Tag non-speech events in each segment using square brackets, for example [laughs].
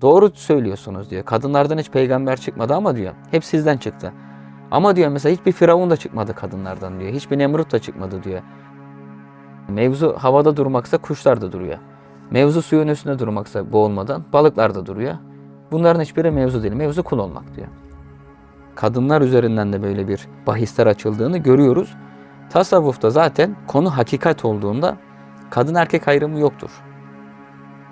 Doğru söylüyorsunuz diyor. Kadınlardan hiç peygamber çıkmadı ama diyor. Hep sizden çıktı. Ama diyor mesela hiçbir firavun da çıkmadı kadınlardan diyor. Hiçbir Nemrut da çıkmadı diyor. Mevzu havada durmaksa kuşlar da duruyor. Mevzu suyun üstünde durmaksa boğulmadan balıklar da duruyor. Bunların hiçbiri mevzu değil. Mevzu kul olmak diyor. Kadınlar üzerinden de böyle bir bahisler açıldığını görüyoruz. Tasavvufta zaten konu hakikat olduğunda kadın erkek ayrımı yoktur.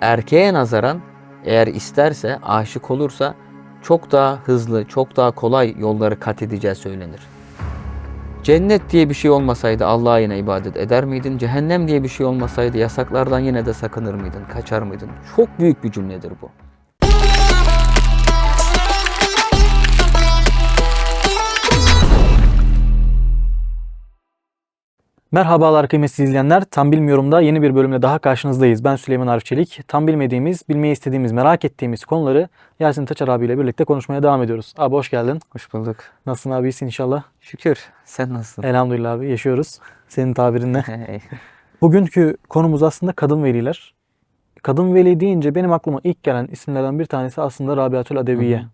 Erkeğe nazaran eğer isterse, aşık olursa çok daha hızlı, çok daha kolay yolları kat edeceği söylenir. Cennet diye bir şey olmasaydı Allah'a yine ibadet eder miydin? Cehennem diye bir şey olmasaydı yasaklardan yine de sakınır mıydın? Kaçar mıydın? Çok büyük bir cümledir bu. Merhabalar kıymetli izleyenler. Tam Bilmiyorum da yeni bir bölümle daha karşınızdayız. Ben Süleyman Arif Çelik. Tam bilmediğimiz, bilmeyi istediğimiz, merak ettiğimiz konuları Yasin Taçar abiyle birlikte konuşmaya devam ediyoruz. Abi hoş geldin. Hoş bulduk. Nasılsın abi? İyisin inşallah. Şükür. Sen nasılsın? Elhamdülillah abi. Yaşıyoruz. Senin tabirinle. [laughs] Bugünkü konumuz aslında kadın veliler. Kadın veli deyince benim aklıma ilk gelen isimlerden bir tanesi aslında Rabiatül Adeviye. Hı hı.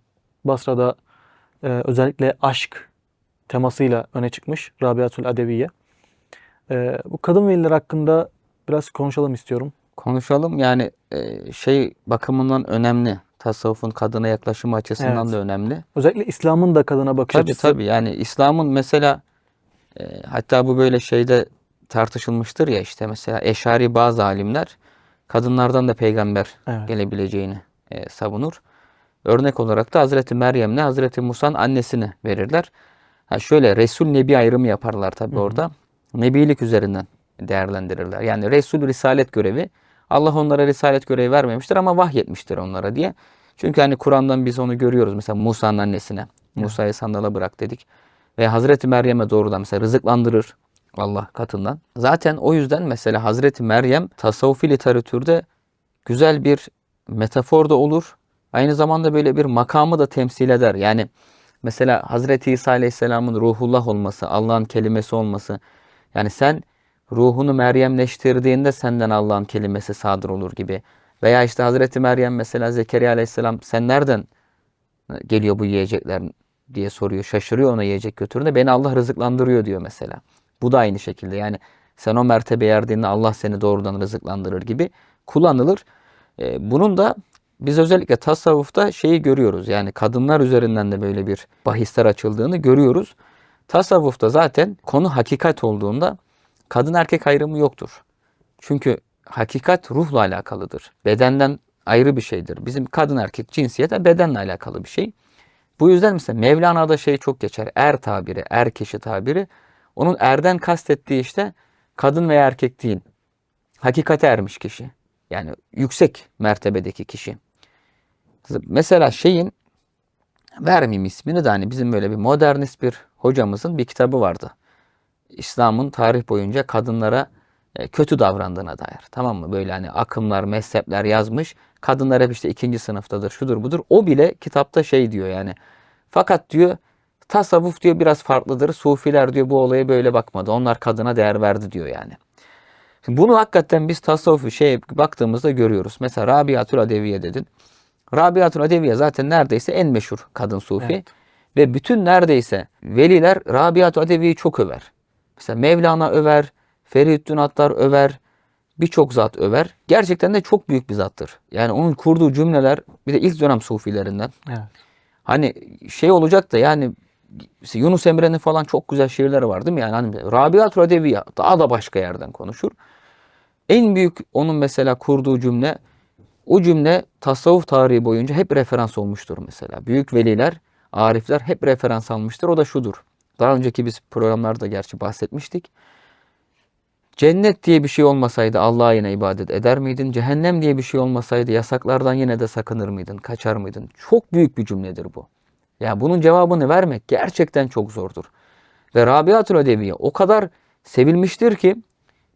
Basra'da e, özellikle aşk temasıyla öne çıkmış Rabiatül Adeviye. E, bu kadın veliler hakkında biraz konuşalım istiyorum. Konuşalım. Yani e, şey bakımından önemli. Tasavvufun kadına yaklaşımı açısından Evet. da önemli. Özellikle İslam'ın da kadına bakış Tabii açısı. tabii. Yani İslam'ın mesela e, hatta bu böyle şeyde tartışılmıştır ya işte mesela Eşari bazı alimler kadınlardan da peygamber Evet. gelebileceğini e, savunur. Örnek olarak da Hazreti Meryem'le Hazreti Musa'nın annesini verirler. Ha şöyle Resul Nebi ayrımı yaparlar tabii orada. Nebilik üzerinden değerlendirirler. Yani Resul risalet görevi Allah onlara risalet görevi vermemiştir ama vahyetmiştir onlara diye. Çünkü hani Kur'an'dan biz onu görüyoruz. Mesela Musa'nın annesine Musa'yı sandala bırak dedik. Ve Hazreti Meryem'e doğrudan mesela rızıklandırır Allah katından. Zaten o yüzden mesela Hazreti Meryem tasavvufi literatürde güzel bir metafor da olur. Aynı zamanda böyle bir makamı da temsil eder. Yani mesela Hazreti İsa Aleyhisselam'ın ruhullah olması, Allah'ın kelimesi olması. Yani sen ruhunu Meryemleştirdiğinde senden Allah'ın kelimesi sadır olur gibi. Veya işte Hazreti Meryem mesela Zekeriya Aleyhisselam sen nereden geliyor bu yiyecekler diye soruyor. Şaşırıyor ona yiyecek götüründe. Beni Allah rızıklandırıyor diyor mesela. Bu da aynı şekilde yani sen o mertebe erdiğinde Allah seni doğrudan rızıklandırır gibi kullanılır. E, bunun da biz özellikle tasavvufta şeyi görüyoruz. Yani kadınlar üzerinden de böyle bir bahisler açıldığını görüyoruz. Tasavvufta zaten konu hakikat olduğunda kadın erkek ayrımı yoktur. Çünkü hakikat ruhla alakalıdır. Bedenden ayrı bir şeydir. Bizim kadın erkek cinsiyete bedenle alakalı bir şey. Bu yüzden mesela Mevlana'da şey çok geçer. Er tabiri, er kişi tabiri. Onun erden kastettiği işte kadın veya erkek değil. Hakikate ermiş kişi. Yani yüksek mertebedeki kişi. Mesela şeyin vermeyeyim ismini de hani bizim böyle bir modernist bir hocamızın bir kitabı vardı. İslam'ın tarih boyunca kadınlara e, kötü davrandığına dair. Tamam mı? Böyle hani akımlar, mezhepler yazmış. Kadınlar hep işte ikinci sınıftadır, şudur budur. O bile kitapta şey diyor yani. Fakat diyor tasavvuf diyor biraz farklıdır. Sufiler diyor bu olaya böyle bakmadı. Onlar kadına değer verdi diyor yani. Şimdi bunu hakikaten biz tasavvufu şey baktığımızda görüyoruz. Mesela Rabiatül Adeviye dedin. Rabiatül Adeviye zaten neredeyse en meşhur kadın sufi. Evet. Ve bütün neredeyse veliler Rabiatü Adevi'yi çok över. Mesela Mevlana över, Feridüddin Attar över, birçok zat över. Gerçekten de çok büyük bir zattır. Yani onun kurduğu cümleler bir de ilk dönem sufilerinden. Evet. Hani şey olacak da yani Yunus Emre'nin falan çok güzel şiirleri var değil mi? Yani hani Rabiatü Adeviye daha da başka yerden konuşur. En büyük onun mesela kurduğu cümle o cümle tasavvuf tarihi boyunca hep referans olmuştur mesela. Büyük veliler, arifler hep referans almıştır. O da şudur. Daha önceki biz programlarda gerçi bahsetmiştik. Cennet diye bir şey olmasaydı Allah'a yine ibadet eder miydin? Cehennem diye bir şey olmasaydı yasaklardan yine de sakınır mıydın? Kaçar mıydın? Çok büyük bir cümledir bu. Ya bunun cevabını vermek gerçekten çok zordur. Ve Rabiatül Ödeviye o kadar sevilmiştir ki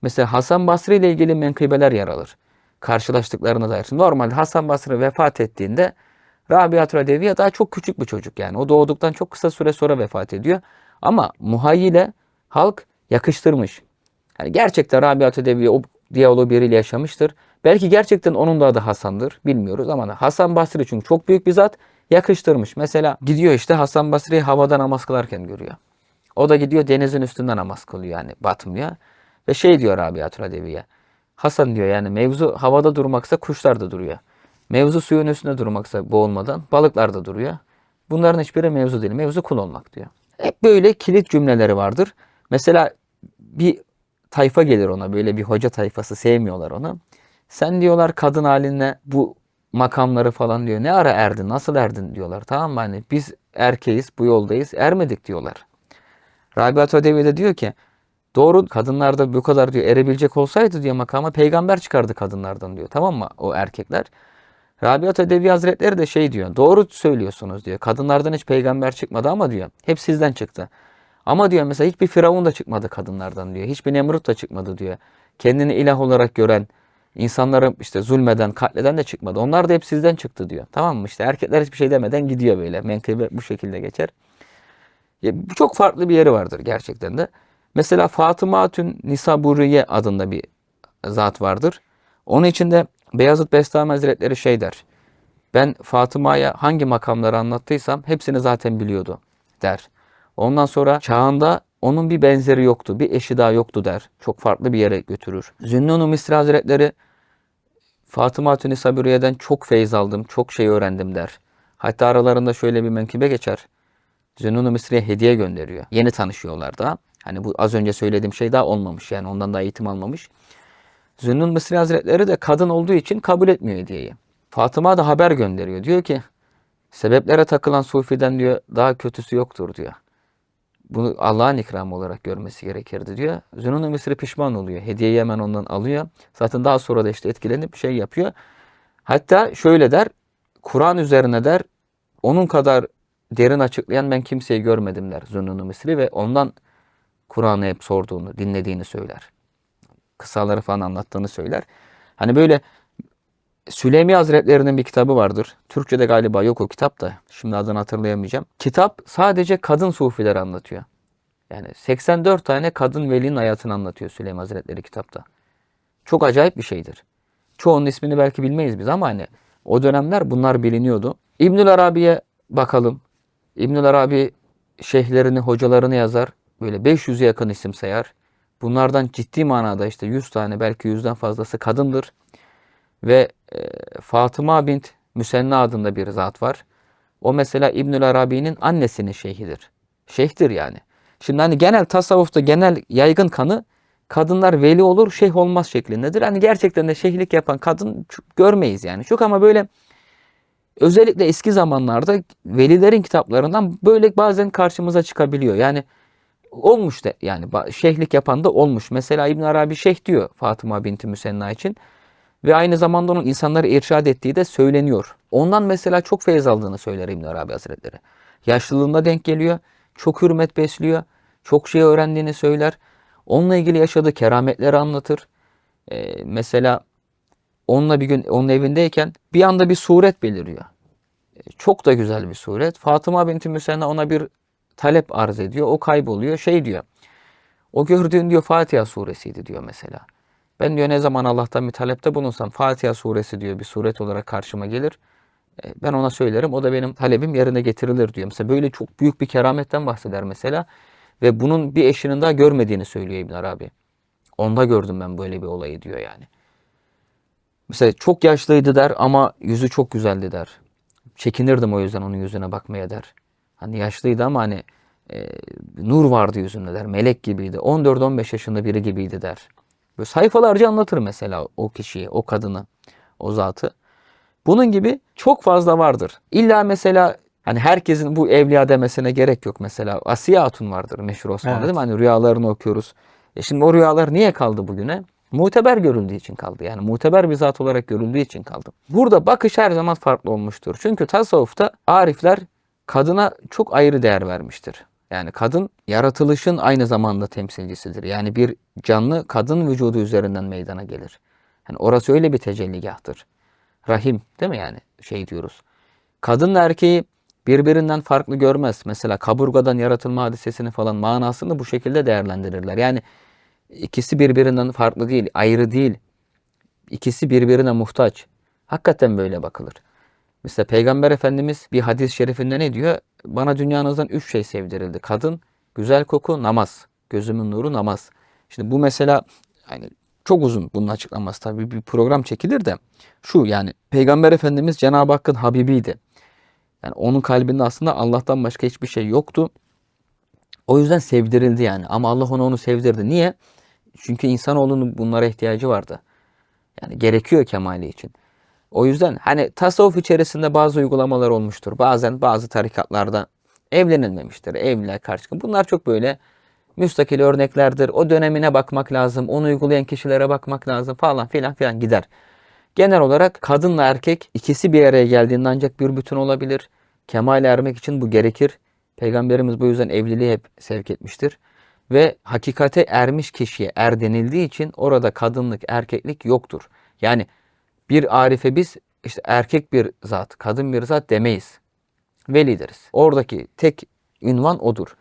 mesela Hasan Basri ile ilgili menkıbeler yer alır. Karşılaştıklarına dair. Normalde Hasan Basri vefat ettiğinde Rabiatül Ödeviye daha çok küçük bir çocuk yani. O doğduktan çok kısa süre sonra vefat ediyor. Ama muhayyile halk yakıştırmış. Yani gerçekten Rabiatü Deviye o diyaloğu biriyle yaşamıştır Belki gerçekten onun da adı Hasan'dır. Bilmiyoruz ama Hasan Basri çünkü çok büyük bir zat yakıştırmış. Mesela gidiyor işte Hasan Basri'yi havada namaz kılarken görüyor. O da gidiyor denizin üstünde namaz kılıyor yani batmıyor. Ve şey diyor Rabiatül Adeviye. Hasan diyor yani mevzu havada durmaksa kuşlar da duruyor. Mevzu suyun üstünde durmaksa boğulmadan balıklar da duruyor. Bunların hiçbiri mevzu değil. Mevzu kul olmak diyor. Hep böyle kilit cümleleri vardır. Mesela bir tayfa gelir ona böyle bir hoca tayfası sevmiyorlar onu. Sen diyorlar kadın haline bu makamları falan diyor. Ne ara erdin? Nasıl erdin diyorlar. Tamam mı? Hani biz erkeğiz, bu yoldayız. Ermedik diyorlar. Rabiat Ödevi de diyor ki doğru kadınlar da bu kadar diyor erebilecek olsaydı diyor makama peygamber çıkardı kadınlardan diyor. Tamam mı? O erkekler. Rabiat Ödevi Hazretleri de şey diyor. Doğru söylüyorsunuz diyor. Kadınlardan hiç peygamber çıkmadı ama diyor. Hep sizden çıktı. Ama diyor mesela hiçbir firavun da çıkmadı kadınlardan diyor. Hiçbir Nemrut da çıkmadı diyor. Kendini ilah olarak gören, insanları işte zulmeden, katleden de çıkmadı. Onlar da hep sizden çıktı diyor. Tamam mı? İşte erkekler hiçbir şey demeden gidiyor böyle. Menkıbe bu şekilde geçer. Ya, çok farklı bir yeri vardır gerçekten de. Mesela Fatıma Hatun Nisaburiye adında bir zat vardır. Onun içinde Beyazıt Bestami Hazretleri şey der. Ben Fatıma'ya hangi makamları anlattıysam hepsini zaten biliyordu der. Ondan sonra çağında onun bir benzeri yoktu, bir eşi daha yoktu der. Çok farklı bir yere götürür. Zünnun-u Misri Hazretleri Fatıma Hatun çok feyiz aldım, çok şey öğrendim der. Hatta aralarında şöyle bir menkıbe geçer. Zünnun-u Misri'ye hediye gönderiyor. Yeni tanışıyorlar daha. Hani bu az önce söylediğim şey daha olmamış. Yani ondan daha eğitim almamış. Zünnun Mısri Hazretleri de kadın olduğu için kabul etmiyor hediyeyi. Fatıma da haber gönderiyor. Diyor ki sebeplere takılan sufiden diyor daha kötüsü yoktur diyor. Bunu Allah'ın ikramı olarak görmesi gerekirdi diyor. Zünnun Mısri pişman oluyor. Hediyeyi hemen ondan alıyor. Zaten daha sonra da işte etkilenip şey yapıyor. Hatta şöyle der. Kur'an üzerine der. Onun kadar derin açıklayan ben kimseyi görmedim der Zünnun Mısri ve ondan Kur'an'ı hep sorduğunu, dinlediğini söyler. Kısaları falan anlattığını söyler. Hani böyle Süleymi Hazretlerinin bir kitabı vardır. Türkçe'de galiba yok o kitap da. Şimdi adını hatırlayamayacağım. Kitap sadece kadın sufileri anlatıyor. Yani 84 tane kadın velinin hayatını anlatıyor Süleymi Hazretleri kitapta. Çok acayip bir şeydir. Çoğunun ismini belki bilmeyiz biz ama hani o dönemler bunlar biliniyordu. İbnül Arabi'ye bakalım. İbnül Arabi şeyhlerini, hocalarını yazar. Böyle 500'e yakın isim sayar. Bunlardan ciddi manada işte 100 tane belki 100'den fazlası kadındır. Ve e, Fatıma bint Müsenna adında bir zat var. O mesela İbnül Arabi'nin annesinin şeyhidir. Şeyhtir yani. Şimdi hani genel tasavvufta genel yaygın kanı kadınlar veli olur şeyh olmaz şeklindedir. Hani gerçekten de şeyhlik yapan kadın görmeyiz yani. Çok ama böyle özellikle eski zamanlarda velilerin kitaplarından böyle bazen karşımıza çıkabiliyor. Yani olmuş da yani şeyhlik yapan da olmuş. Mesela İbn Arabi şeyh diyor Fatıma binti Müsenna için. Ve aynı zamanda onun insanları irşad ettiği de söyleniyor. Ondan mesela çok feyiz aldığını söyler İbn Arabi Hazretleri. Yaşlılığında denk geliyor. Çok hürmet besliyor. Çok şey öğrendiğini söyler. Onunla ilgili yaşadığı kerametleri anlatır. Ee, mesela onunla bir gün onun evindeyken bir anda bir suret beliriyor. Ee, Çok da güzel bir suret. Fatıma binti Müsenna ona bir talep arz ediyor. O kayboluyor. Şey diyor. O gördüğün diyor Fatiha suresiydi diyor mesela. Ben diyor ne zaman Allah'tan bir talepte bulunsam Fatiha suresi diyor bir suret olarak karşıma gelir. E, Ben ona söylerim. O da benim talebim yerine getirilir diyor. Mesela böyle çok büyük bir kerametten bahseder mesela. Ve bunun bir eşinin daha görmediğini söylüyor İbn Arabi. Onda gördüm ben böyle bir olayı diyor yani. Mesela çok yaşlıydı der ama yüzü çok güzeldi der. Çekinirdim o yüzden onun yüzüne bakmaya der. Hani yaşlıydı ama hani e, nur vardı yüzünde der. Melek gibiydi. 14-15 yaşında biri gibiydi der. Böyle sayfalarca anlatır mesela o kişiyi, o kadını, o zatı. Bunun gibi çok fazla vardır. İlla mesela hani herkesin bu evliya demesine gerek yok mesela. Asiye Hatun vardır meşhur Osmanlı'da Evet. değil mi? Hani rüyalarını okuyoruz. E şimdi o rüyalar niye kaldı bugüne? Muteber görüldüğü için kaldı. Yani muteber bir zat olarak görüldüğü için kaldı. Burada bakış her zaman farklı olmuştur. Çünkü tasavvufta arifler kadına çok ayrı değer vermiştir. Yani kadın yaratılışın aynı zamanda temsilcisidir. Yani bir canlı kadın vücudu üzerinden meydana gelir. Yani orası öyle bir tecelligahtır. Rahim değil mi yani şey diyoruz. Kadınla erkeği birbirinden farklı görmez. Mesela kaburgadan yaratılma hadisesini falan manasını bu şekilde değerlendirirler. Yani ikisi birbirinden farklı değil, ayrı değil. İkisi birbirine muhtaç. Hakikaten böyle bakılır. Mesela Peygamber Efendimiz bir hadis-i şerifinde ne diyor? Bana dünyanızdan üç şey sevdirildi. Kadın, güzel koku, namaz. Gözümün nuru namaz. Şimdi bu mesela hani çok uzun bunun açıklaması tabii bir program çekilir de şu yani Peygamber Efendimiz Cenab-ı Hakk'ın Habibiydi. Yani onun kalbinde aslında Allah'tan başka hiçbir şey yoktu. O yüzden sevdirildi yani. Ama Allah ona onu sevdirdi. Niye? Çünkü insanoğlunun bunlara ihtiyacı vardı. Yani gerekiyor kemali için. O yüzden hani tasavvuf içerisinde bazı uygulamalar olmuştur. Bazen bazı tarikatlarda evlenilmemiştir. Evliler karşı. Bunlar çok böyle müstakil örneklerdir. O dönemine bakmak lazım. Onu uygulayan kişilere bakmak lazım falan filan filan gider. Genel olarak kadınla erkek ikisi bir araya geldiğinde ancak bir bütün olabilir. Kemal ermek için bu gerekir. Peygamberimiz bu yüzden evliliği hep sevk etmiştir. Ve hakikate ermiş kişiye er denildiği için orada kadınlık, erkeklik yoktur. Yani bir arife biz işte erkek bir zat, kadın bir zat demeyiz. Veli deriz. Oradaki tek ünvan odur.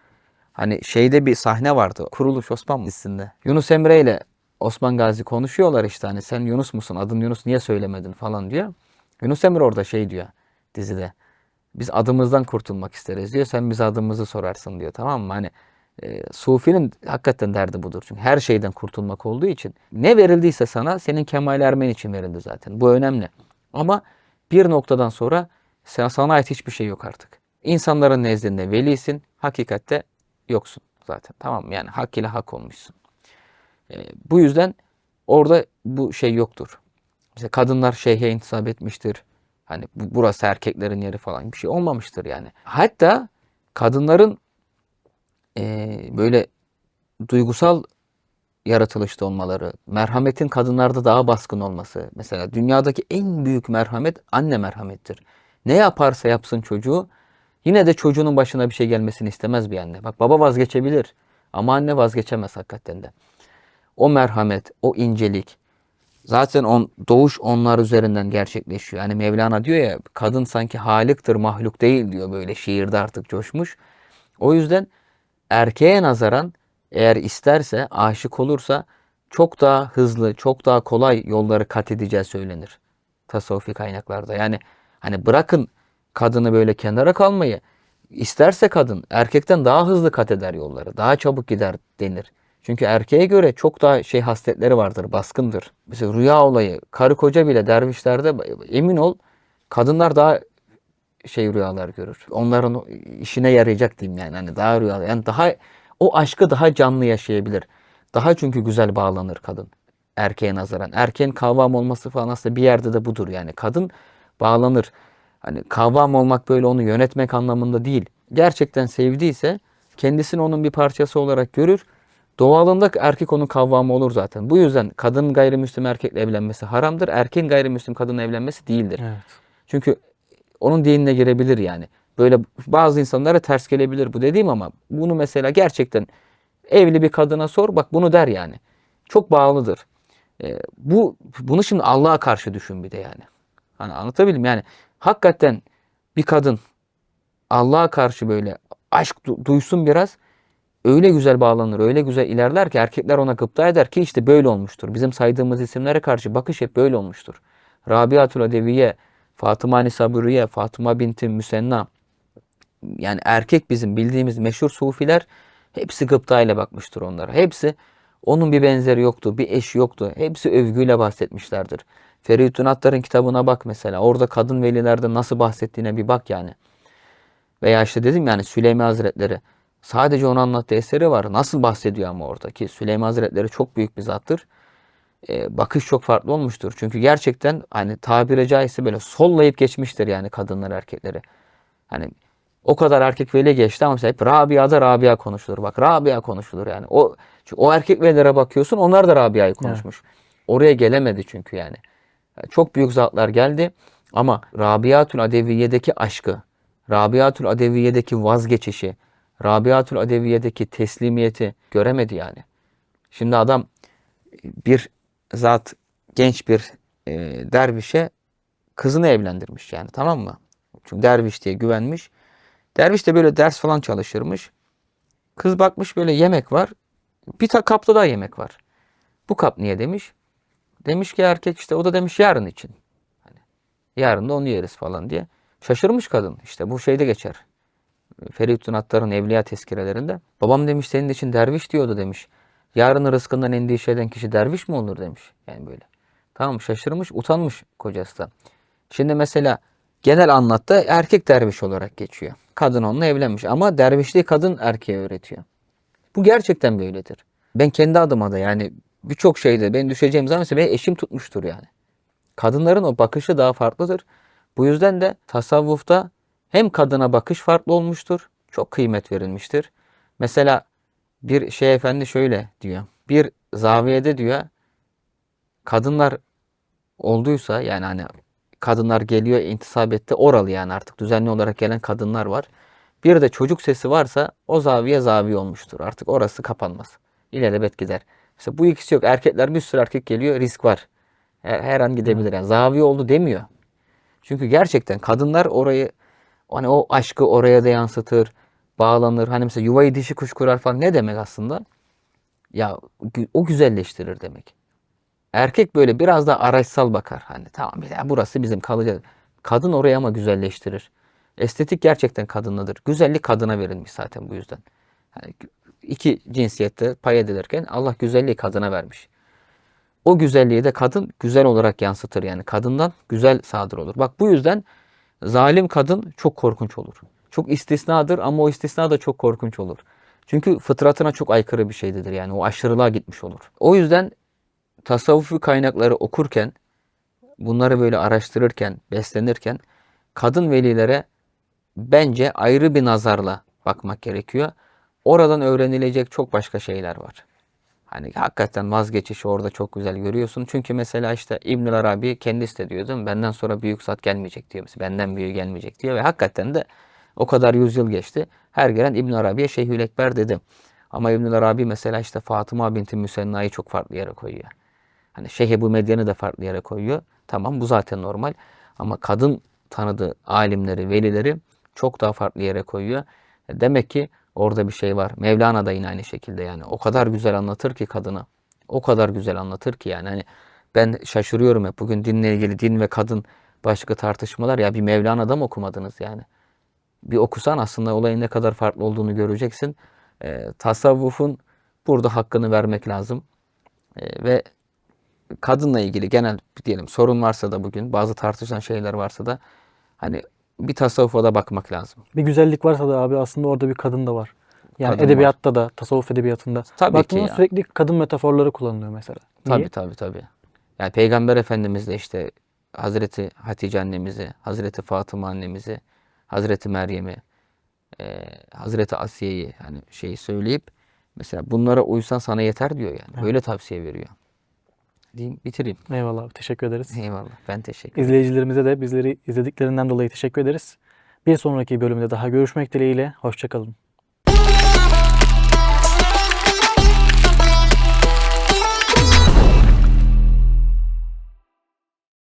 Hani şeyde bir sahne vardı. Kuruluş Osman dizisinde. Yunus Emre ile Osman Gazi konuşuyorlar işte hani sen Yunus musun? Adın Yunus niye söylemedin falan diyor. Yunus Emre orada şey diyor dizide. Biz adımızdan kurtulmak isteriz diyor. Sen bize adımızı sorarsın diyor. Tamam mı? Hani e, Sufi'nin hakikaten derdi budur. Çünkü her şeyden kurtulmak olduğu için ne verildiyse sana senin kemal ermen için verildi zaten. Bu önemli. Ama bir noktadan sonra sana, ait hiçbir şey yok artık. İnsanların nezdinde velisin, hakikatte yoksun zaten. Tamam? Yani hak ile hak olmuşsun. E, bu yüzden orada bu şey yoktur. Mesela kadınlar şeyhe intisap etmiştir. Hani bu, burası erkeklerin yeri falan bir şey olmamıştır yani. Hatta kadınların e, böyle duygusal yaratılışta olmaları, merhametin kadınlarda daha baskın olması. Mesela dünyadaki en büyük merhamet anne merhamettir. Ne yaparsa yapsın çocuğu yine de çocuğunun başına bir şey gelmesini istemez bir anne. Bak baba vazgeçebilir ama anne vazgeçemez hakikaten de. O merhamet, o incelik zaten on, doğuş onlar üzerinden gerçekleşiyor. Yani Mevlana diyor ya kadın sanki halıktır mahluk değil diyor böyle şiirde artık coşmuş. O yüzden erkeğe nazaran eğer isterse, aşık olursa çok daha hızlı, çok daha kolay yolları kat edeceği söylenir. Tasavvufi kaynaklarda. Yani hani bırakın kadını böyle kenara kalmayı. isterse kadın erkekten daha hızlı kat eder yolları. Daha çabuk gider denir. Çünkü erkeğe göre çok daha şey hasletleri vardır, baskındır. Mesela rüya olayı, karı koca bile dervişlerde emin ol kadınlar daha şey rüyalar görür. Onların işine yarayacak diyeyim yani. Hani daha rüyalar. Yani daha o aşkı daha canlı yaşayabilir. Daha çünkü güzel bağlanır kadın erkeğe nazaran. Erkeğin kavvam olması falan aslında bir yerde de budur yani. Kadın bağlanır. Hani kavvam olmak böyle onu yönetmek anlamında değil. Gerçekten sevdiyse kendisini onun bir parçası olarak görür. Doğalında erkek onun kavvamı olur zaten. Bu yüzden kadın gayrimüslim erkekle evlenmesi haramdır. Erkeğin gayrimüslim kadınla evlenmesi değildir. Evet. Çünkü onun dinine girebilir yani. Böyle bazı insanlara ters gelebilir bu dediğim ama bunu mesela gerçekten evli bir kadına sor bak bunu der yani. Çok bağlıdır. Ee, bu bunu şimdi Allah'a karşı düşün bir de yani. Hani anlatabildim yani. Hakikaten bir kadın Allah'a karşı böyle aşk du- duysun biraz öyle güzel bağlanır, öyle güzel ilerler ki erkekler ona gıpta eder ki işte böyle olmuştur. Bizim saydığımız isimlere karşı bakış hep böyle olmuştur. Rabiatul Adeviye, Fatıma Nisaburiye, Fatıma binti Müsenna. Yani erkek bizim bildiğimiz meşhur sufiler hepsi gıptayla bakmıştır onlara. Hepsi onun bir benzeri yoktu, bir eşi yoktu. Hepsi övgüyle bahsetmişlerdir. Feridun Attar'ın kitabına bak mesela. Orada kadın velilerde nasıl bahsettiğine bir bak yani. Veya işte dedim yani Süleyman Hazretleri. Sadece onu anlattığı eseri var. Nasıl bahsediyor ama orada ki Süleyman Hazretleri çok büyük bir zattır. Ee, bakış çok farklı olmuştur. Çünkü gerçekten hani tabiri caizse böyle sollayıp geçmiştir yani kadınlar erkekleri. Hani o kadar erkek veli geçti ama mesela hep Rabia'da Rabia konuşulur. Bak Rabia konuşulur yani. O çünkü o erkek velilere bakıyorsun onlar da Rabia'yı konuşmuş. Oraya gelemedi çünkü yani. Çok büyük zatlar geldi ama Rabiatul Adeviye'deki aşkı, Rabiatul Adeviye'deki vazgeçişi, Rabiatul Adeviye'deki teslimiyeti göremedi yani. Şimdi adam bir zat genç bir e, dervişe kızını evlendirmiş yani tamam mı? Çünkü derviş diye güvenmiş. Derviş de böyle ders falan çalışırmış. Kız bakmış böyle yemek var. Bir ta kapta daha yemek var. Bu kap niye demiş. Demiş ki erkek işte o da demiş yarın için. Hani yarın da onu yeriz falan diye. Şaşırmış kadın. İşte bu şeyde geçer. Feridun Attar'ın Evliya tezkirelerinde. Babam demiş senin için derviş diyordu demiş. Yarın rızkından endişe eden kişi derviş mi olur demiş. Yani böyle. Tamam şaşırmış, utanmış kocası da. Şimdi mesela genel anlatta erkek derviş olarak geçiyor. Kadın onunla evlenmiş ama dervişliği kadın erkeğe öğretiyor. Bu gerçekten böyledir. Ben kendi adıma da yani birçok şeyde ben düşeceğim zaman benim eşim tutmuştur yani. Kadınların o bakışı daha farklıdır. Bu yüzden de tasavvufta hem kadına bakış farklı olmuştur. Çok kıymet verilmiştir. Mesela bir şey efendi şöyle diyor. Bir zaviyede diyor kadınlar olduysa yani hani kadınlar geliyor intisap etti oralı yani artık düzenli olarak gelen kadınlar var. Bir de çocuk sesi varsa o zaviye zaviye olmuştur. Artık orası kapanmaz. İlelebet gider. Mesela bu ikisi yok. Erkekler bir sürü erkek geliyor risk var. Her, her an gidebilir. Yani zaviye oldu demiyor. Çünkü gerçekten kadınlar orayı hani o aşkı oraya da yansıtır. Bağlanır. Hani mesela yuvayı dişi kuş kurar falan ne demek aslında? Ya o güzelleştirir demek. Erkek böyle biraz da araçsal bakar. Hani tamam ya burası bizim kalacak. Kadın orayı ama güzelleştirir. Estetik gerçekten kadınladır. Güzellik kadına verilmiş zaten bu yüzden. Yani iki cinsiyette pay edilirken Allah güzelliği kadına vermiş. O güzelliği de kadın güzel olarak yansıtır yani. Kadından güzel sadır olur. Bak bu yüzden zalim kadın çok korkunç olur. Çok istisnadır ama o istisna da çok korkunç olur. Çünkü fıtratına çok aykırı bir şeydir yani. O aşırılığa gitmiş olur. O yüzden tasavvufi kaynakları okurken, bunları böyle araştırırken, beslenirken kadın velilere bence ayrı bir nazarla bakmak gerekiyor. Oradan öğrenilecek çok başka şeyler var. Hani hakikaten vazgeçişi orada çok güzel görüyorsun. Çünkü mesela işte İbnül Arabi kendisi de diyor değil mi? Benden sonra büyük zat gelmeyecek diyor. Mesela benden büyüğü gelmeyecek diyor. Ve hakikaten de o kadar yüzyıl geçti. Her gelen İbn Arabi'ye Şeyhül Ekber dedi. Ama İbnül Arabi mesela işte Fatıma binti Müsenna'yı çok farklı yere koyuyor. Hani Şeyh Ebu Medyen'i de farklı yere koyuyor. Tamam bu zaten normal. Ama kadın tanıdığı alimleri, velileri çok daha farklı yere koyuyor. E Demek ki orada bir şey var. Mevlana da yine aynı şekilde yani. O kadar güzel anlatır ki kadını. O kadar güzel anlatır ki yani. Hani ben şaşırıyorum hep. Bugün dinle ilgili din ve kadın başka tartışmalar. Ya bir Mevlana'da mı okumadınız yani? Bir okusan aslında olayın ne kadar farklı olduğunu göreceksin. E, tasavvufun burada hakkını vermek lazım. E, ve kadınla ilgili genel diyelim sorun varsa da bugün bazı tartışılan şeyler varsa da hani bir tasavvufa da bakmak lazım. Bir güzellik varsa da abi aslında orada bir kadın da var. Yani Kadın var. edebiyatta da, tasavvuf edebiyatında. Tabii ki Baktığında ya. sürekli kadın metaforları kullanılıyor mesela. Niye? Tabii tabii tabii. Yani Peygamber Efendimiz de işte Hazreti Hatice annemizi, Hazreti Fatıma annemizi, Hazreti Meryem'i, e, Hazreti Asiye'yi hani şeyi söyleyip mesela bunlara uysan sana yeter diyor yani. Böyle tavsiye veriyor. Diyeyim, bitireyim. Eyvallah abi teşekkür ederiz. Eyvallah. Ben teşekkür ederim. İzleyicilerimize de bizleri izlediklerinden dolayı teşekkür ederiz. Bir sonraki bölümde daha görüşmek dileğiyle. Hoşçakalın.